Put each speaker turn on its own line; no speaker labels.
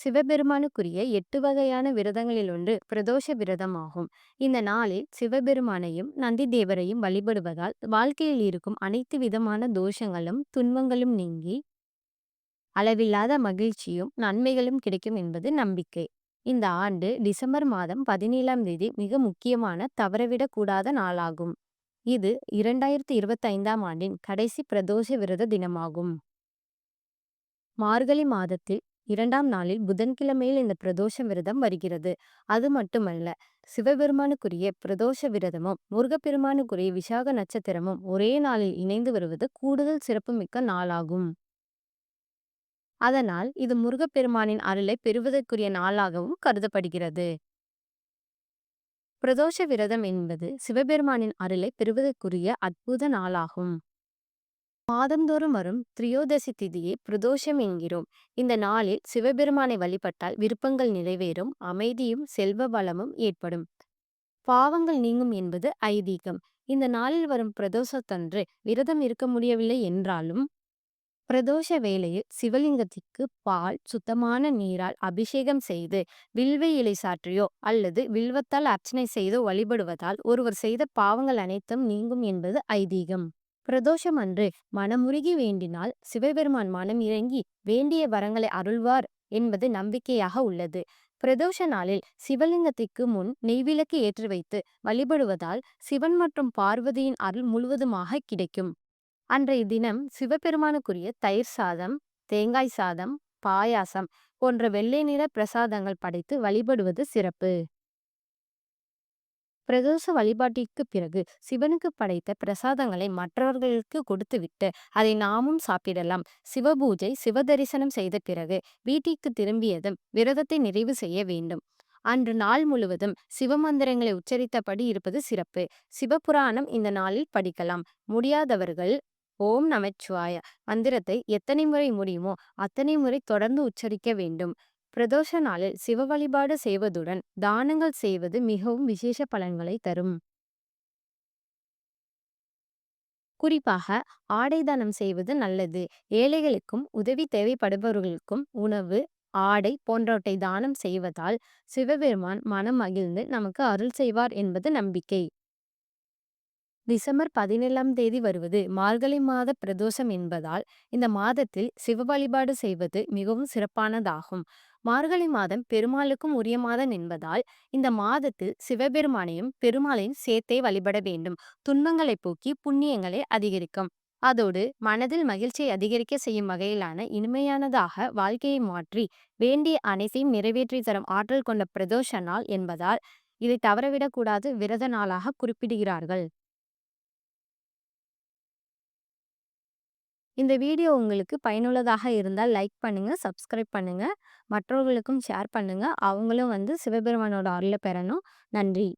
சிவபெருமானுக்குரிய எட்டு வகையான விரதங்களில் ஒன்று பிரதோஷ விரதம் ஆகும். இந்த நாளில் சிவபெருமானையும் நந்தி தேவரையும் வழிபடுவதால் வாழ்க்கையில் இருக்கும் அனைத்து விதமான தோஷங்களும் துன்பங்களும் நீங்கி அளவில்லாத மகிழ்ச்சியும் நன்மைகளும் கிடைக்கும் என்பது நம்பிக்கை. இந்த ஆண்டு டிசம்பர் மாதம் பதினேழாம் தேதி மிக முக்கியமான தவறவிடக்கூடாத நாளாகும். இது இரண்டாயிரத்தி இருபத்தி ஐந்தாம் ஆண்டின் கடைசி பிரதோஷ விரத தினமாகும். மார்கழி மாதத்தில் இரண்டாம் நாளில் புதன்கிழமையில் இந்த பிரதோஷ விரதம் வருகிறது. அது மட்டுமல்ல சிவபெருமானுக்குரிய பிரதோஷ விரதமும் முருகப்பெருமானுக்குரிய விசாக நட்சத்திரமும் ஒரே நாளில் இணைந்து வருவது கூடுதல் சிறப்புமிக்க நாளாகும். அதனால் இது முருகப்பெருமானின் அருளை பெறுவதற்குரிய நாளாகவும் கருதப்படுகிறது. பிரதோஷ விரதம் என்பது சிவபெருமானின் அருளை பெறுவதற்குரிய அற்புத நாளாகும். மாதந்தோறும் வரும் திரியோதசி திதியை பிரதோஷம் என்கிறோம். இந்த நாளில் சிவபெருமானை வழிபட்டால் விருப்பங்கள் நிறைவேறும் அமைதியும் செல்வ வளமும் ஏற்படும். பாவங்கள் நீங்கும் என்பது ஐதீகம். இந்த நாளில் வரும் பிரதோஷத்தன்று விரதம் இருக்க முடியவில்லை என்றாலும் பிரதோஷ வேளையில் சிவலிங்கத்திற்கு பால் சுத்தமான நீரால் அபிஷேகம் செய்து வில்வ இலை சாற்றியோ அல்லது வில்வத்தால் அர்ச்சனை செய்தோ வழிபடுவதால் ஒருவர் செய்த பாவங்கள் அனைத்தும் நீங்கும் என்பது ஐதீகம். பிரதோஷம் அன்று மனமுருகி வேண்டினால் சிவபெருமான் மனம் இறங்கி வேண்டிய வரங்களை அருள்வார் என்பது நம்பிக்கையாக உள்ளது. பிரதோஷ நாளில் சிவலிங்கத்திற்கு முன் நெய்விளக்கு ஏற்றி வைத்து வழிபடுவதால் சிவன் மற்றும் பார்வதியின் அருள் முழுவதுமாக கிடைக்கும். அன்றைய தினம் சிவபெருமானுக்குரிய தயிர் சாதம் தேங்காய் சாதம் பாயாசம் போன்ற வெள்ளை நிற பிரசாதங்கள் படைத்து வழிபடுவது சிறப்பு. பிரதோஷ வழிபாட்டிற்கு பிறகு சிவனுக்கு படைத்த பிரசாதங்களை மற்றவர்களுக்கு கொடுத்துவிட்டு அதை நாமும் சாப்பிடலாம். சிவபூஜை சிவதரிசனம் செய்த பிறகு வீட்டிற்கு திரும்பியதும் விரதத்தை நிறைவு செய்ய வேண்டும். அன்று நாள் முழுவதும் சிவமந்திரங்களை உச்சரித்தபடி இருப்பது சிறப்பு. சிவபுராணம் இந்த நாளில் படிக்கலாம். முடியாதவர்கள் ஓம் நமச்சிவாய மந்திரத்தை எத்தனை முறை முடியுமோ அத்தனை முறை தொடர்ந்து உச்சரிக்க வேண்டும். பிரதோஷ நாளில் சிவ வழிபாடு செய்வதுடன் தானங்கள் செய்வது மிகவும் விசேஷ பலன்களை தரும். குறிப்பாக ஆடை தானம் செய்வது நல்லது. ஏழைகளுக்கும் உதவி தேவைப்படுபவர்களுக்கும் உணவு ஆடை போன்றவற்றை தானம் செய்வதால் சிவபெருமான் மனம் மகிழ்ந்து நமக்கு அருள் செய்வார் என்பது நம்பிக்கை. டிசம்பர் பதினேழாம் தேதி வருவது மார்கழி மாத பிரதோஷம் என்பதால் இந்த மாதத்தில் சிவ வழிபாடு செய்வது மிகவும் சிறப்பானதாகும். மார்கழி மாதம் பெருமாளுக்கும் உரிய மாதம் என்பதால் இந்த மாதத்தில் சிவபெருமானையும் பெருமாளையும் சேர்த்தே வழிபட வேண்டும். துன்பங்களை போக்கி புண்ணியங்களை அதிகரிக்கும். அதோடு மனதில் மகிழ்ச்சியை அதிகரிக்க செய்யும் வகையிலான இனிமையானதாக வாழ்க்கையை மாற்றி வேண்டிய அனைத்தையும் நிறைவேற்றி தரும் ஆற்றல் கொண்ட பிரதோஷ நாள் என்பதால் இதை தவறவிடக்கூடாது விரத நாளாக குறிப்பிடுகிறார்கள். இந்த வீடியோ உங்களுக்கு பயனுள்ளதாக இருந்தால் லைக் பண்ணுங்கள் சப்ஸ்கிரைப் பண்ணுங்கள் மற்றவர்களுக்கும் ஷேர் பண்ணுங்கள் அவங்களும் வந்து சிவபெருமானோட அருளை பெறணும். நன்றி.